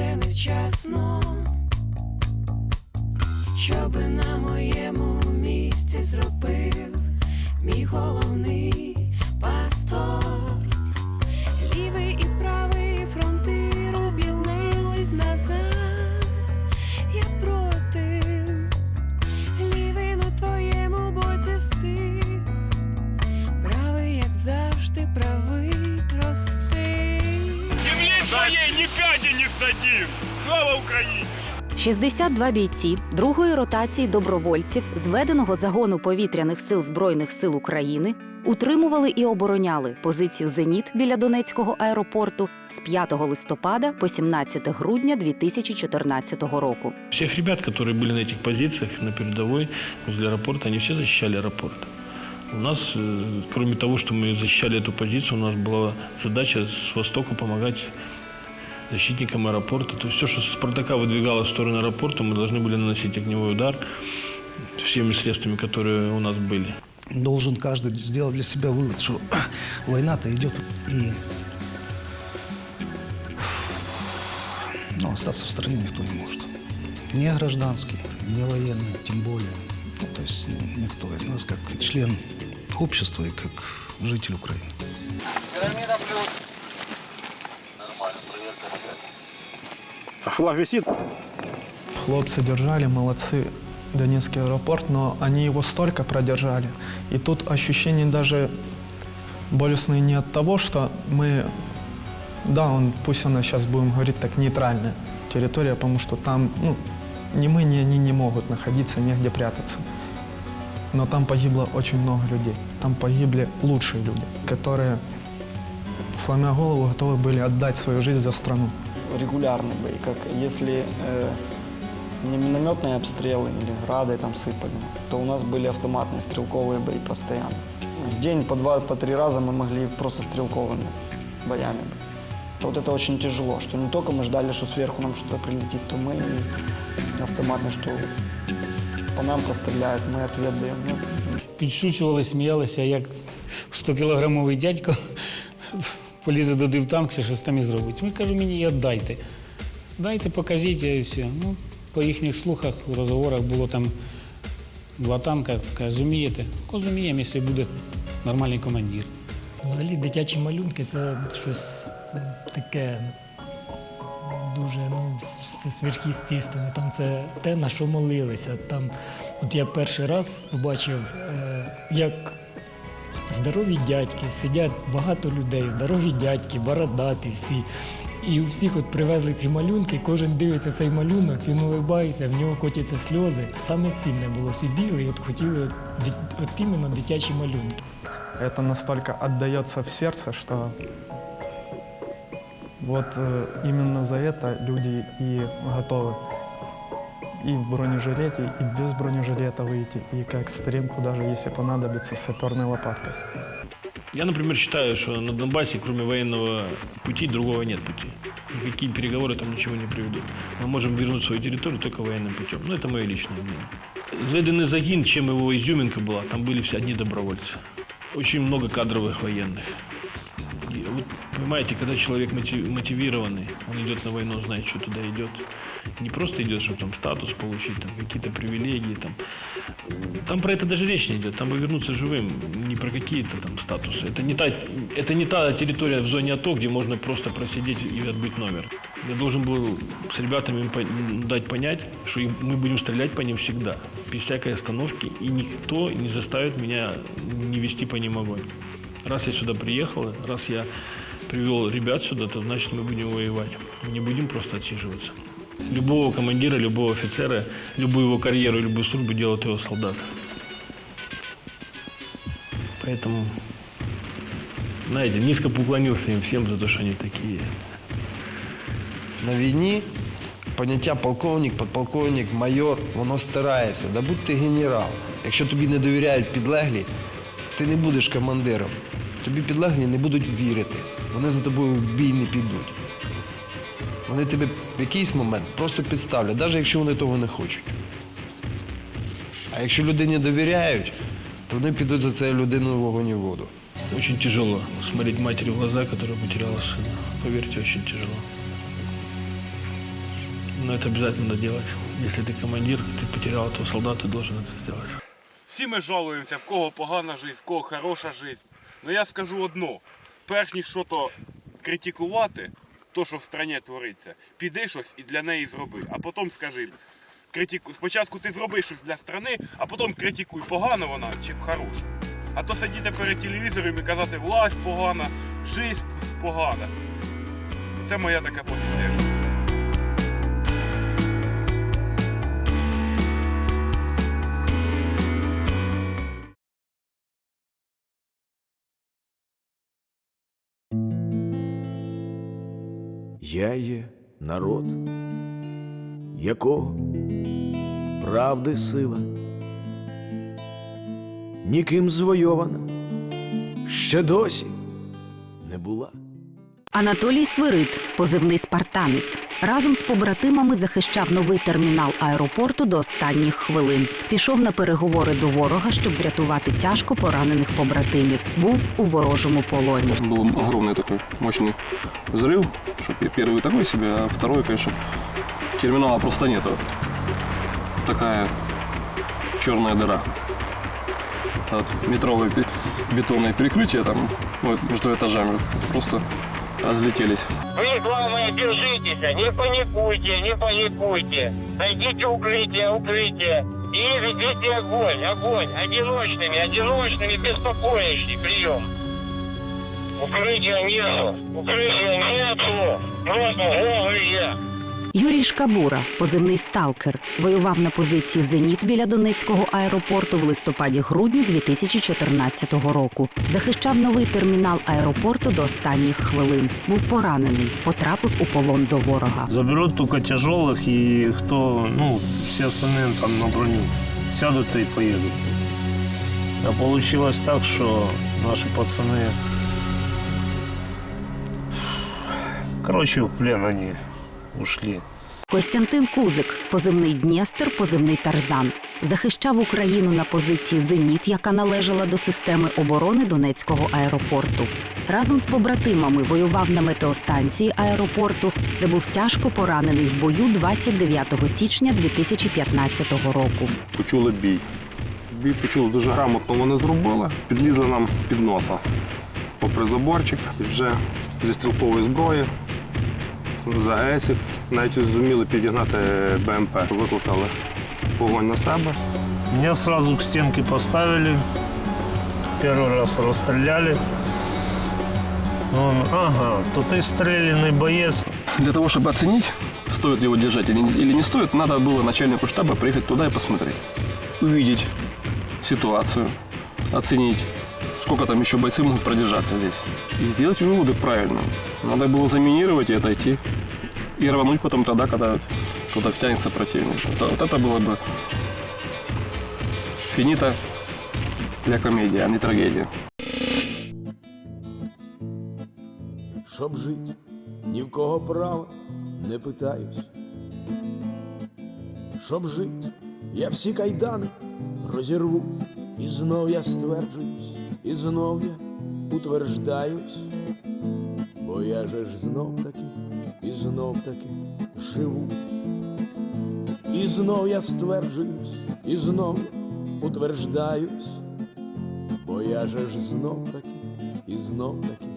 все невчасно, щоби на моєму місці зробив мій головний своей никогда не сдадим! Слава Украине! 62 бійці другої ротації добровольців зведеного загону повітряних сил Збройних сил України утримували і обороняли позицію Зеніт біля Донецького аеропорту з 5 листопада по 17 грудня 2014 року. Всех ребят, которые были на этих позициях, на передовой, возле аэропорта, они все защищали аэропорт. У нас, э, кроме того, что мы защищали эту позицию, у нас была задача с востока помогать Защитникам аэропорта. То есть все, что с Спартака выдвигалось в сторону аэропорта, мы должны были наносить огневой удар всеми средствами, которые у нас были. Должен каждый сделать для себя вывод, что война-то идет и ну, остаться в стороне никто не может. Не гражданский, не военный, тем более. Ну, то есть никто из нас как член общества и как житель Украины. Флаг висит? Хлопцы держали, молодцы, Донецкий аэропорт, но они его столько продержали. И тут ощущение даже болезненное не от того, что мы, да, он, пусть она сейчас, будем говорить так, нейтральная территория, потому что там, ну, ни мы, ни они не могут находиться, негде прятаться. Но там погибло очень много людей. Там погибли лучшие люди, которые, сломя голову, готовы были отдать свою жизнь за страну. регулярные бои, как если э, не минометные обстрелы или грады там сыпали нас, то у нас были автоматные стрелковые бои постоянно. В день по два, по три раза мы могли просто стрелковыми боями быть. Вот это очень тяжело, что не только мы ждали, что сверху нам что-то прилетит, то мы и автоматно, что по нам постреляют, мы ответ даем. Ну, підшучували, сміялися, як 100-кілограмовий дядько полізе до дивтанкса, щось там і зробить. Ми кажу, мені віддайте. Дайте, покажіть, і все. Ну, по їхніх слухах, в розговорах було там два танка. Каже, зумієте? Зуміємо, якщо буде нормальний командир. Взагалі дитячі малюнки це щось таке дуже ну, с- Там це те, на що молилися. Там, от я перший раз побачив, е, як здорові дядьки, сидять багато людей, здорові дядьки, бородаті всі. І у всіх от привезли ці малюнки, кожен дивиться цей малюнок, він улибається, в нього котяться сльози. Саме цінне було всі бігли, і от хотіли от, дит- от іменно дитячі малюнки. Это настолько отдается в сердце, что вот э, именно за это люди и готовы и в бронежилете, и без бронежилета выйти, и как старинку даже, если понадобится, с саперной лопаткой. Я, например, считаю, что на Донбассе, кроме военного пути, другого нет пути. Никакие переговоры там ничего не приведут. Мы можем вернуть свою территорию только военным путем. Ну, это мое личное мнение. Зведенный Загин, чем его изюминка была, там были все одни добровольцы. Очень много кадровых военных. И вот, понимаете, когда человек мотив- мотивированный, он идет на войну, знает, что туда идет. Не просто идет, чтобы там статус получить, там какие-то привилегии, там. Там про это даже речь не идет. Там бы вернуться живым, не про какие-то там статусы. Это не та, это не та территория в зоне АТО, где можно просто просидеть и отбыть номер. Я должен был с ребятами дать понять, что мы будем стрелять по ним всегда, без всякой остановки, и никто не заставит меня не вести по ним огонь. Раз я сюда приехал, раз я привел ребят сюда, то значит мы будем воевать. Мы не будем просто отсиживаться. Любого командира, любого офицера, любую его карьеру, любую службу делает его солдат. Поэтому, знаете, низко поклонился им всем за то, что они такие. На війні поняття полковник, подполковник, майор, воно стирається. Да будь ти генерал. Якщо тобі не довіряють підлеглі, ти не будеш командиром. Тобі підлеглі не будуть вірити. Вони за тобою в бій не підуть. Вони тебе в якийсь момент просто підставлять, навіть якщо вони того не хочуть. А якщо людині довіряють, то вони підуть за цією людиною в вогонь і в воду. Очень тяжело смотреть матери в глаза, которая потеряла сына. Поверьте, очень тяжело. Но это обязательно надо делать. Если ты командир, ты потерял этого солдата, ты должен это сделать. Всі ми жалуємося, в кого погана життя, в кого хороша життя. Ну я скажу одно: перш ніж що то критикувати, то, що в страні твориться, піди щось і для неї зроби. А потім скажи. Критику... Спочатку ти зроби щось для страни, а потім критикуй, погана вона чи хороша. А то сидіти перед телевізором і казати власть погана, життя погана. Це моя така позиція. Я є народ, якого правди сила, ніким звойована, ще досі не була. Анатолій Свирид, позивний спартанець, разом з побратимами захищав новий термінал аеропорту до останніх хвилин. Пішов на переговори до ворога, щоб врятувати тяжко поранених побратимів. Був у ворожому полоні. Был огромный такой мощный взрыв, что пе- первый такой себе, а второй, конечно, терминала просто нету. Такая черная дыра. От метровое пе- бетонное перекрытие там вот, между этажами просто разлетелись. Вы, главное, держитесь, не паникуйте, не паникуйте. Найдите укрытие, укрытие. И ведите огонь, огонь, одиночными, одиночными, беспокоящий прием. Укрытия нету, укрытия нету, просто голые. Юрій Шкабура, позивний сталкер, воював на позиції Зеніт біля Донецького аеропорту в листопаді-грудні 2014 року. Захищав новий термінал аеропорту до останніх хвилин. Був поранений, потрапив у полон до ворога. Заберут только тяжелых, и кто, ну, все остальные там на броню сядут и поедут. А получилось так, что наши пацаны... Короче, в плен они ушли. Костянтин Кузик, позивний Дністер, позивний Тарзан, захищав Україну на позиції Зеніт, яка належала до системи оборони Донецького аеропорту. Разом з побратимами воював на метеостанції аеропорту, де був тяжко поранений в бою 29 січня 2015 року. Почули бій. Бій почули дуже грамотно вони зробили. Підлізли нам під носа попри заборчик, вже зі стрілкової зброї, з АЕСів, навіть зуміли підігнати БМП. Викликали вогонь на себе. Меня сразу к стенке поставили. Первый раз расстреляли. Он, ага, то ты стрелянный боец. Для того, чтобы оценить, стоит ли его держать или, или не стоит, надо было начальнику штаба приехать туда и посмотреть. Увидеть ситуацию, оценить, сколько там еще бойцы могут продержаться здесь. И сделать выводы правильно. Надо было заминировать и отойти. И рвануть потом тогда, когда туда втянется противник. Вот, вот это было бы финита для комедии, а не трагедия. Щоб жить, ні в кого права не питаюсь. Щоб жить, я всі кайдани розірву, і знов я стверджуюсь, І знов я утверждаюсь, бо я же ж знов таки, і знов таки живу. І знов я стверджуюсь, і знов я утверждаюсь, бо я же ж знов таки, і знов таки.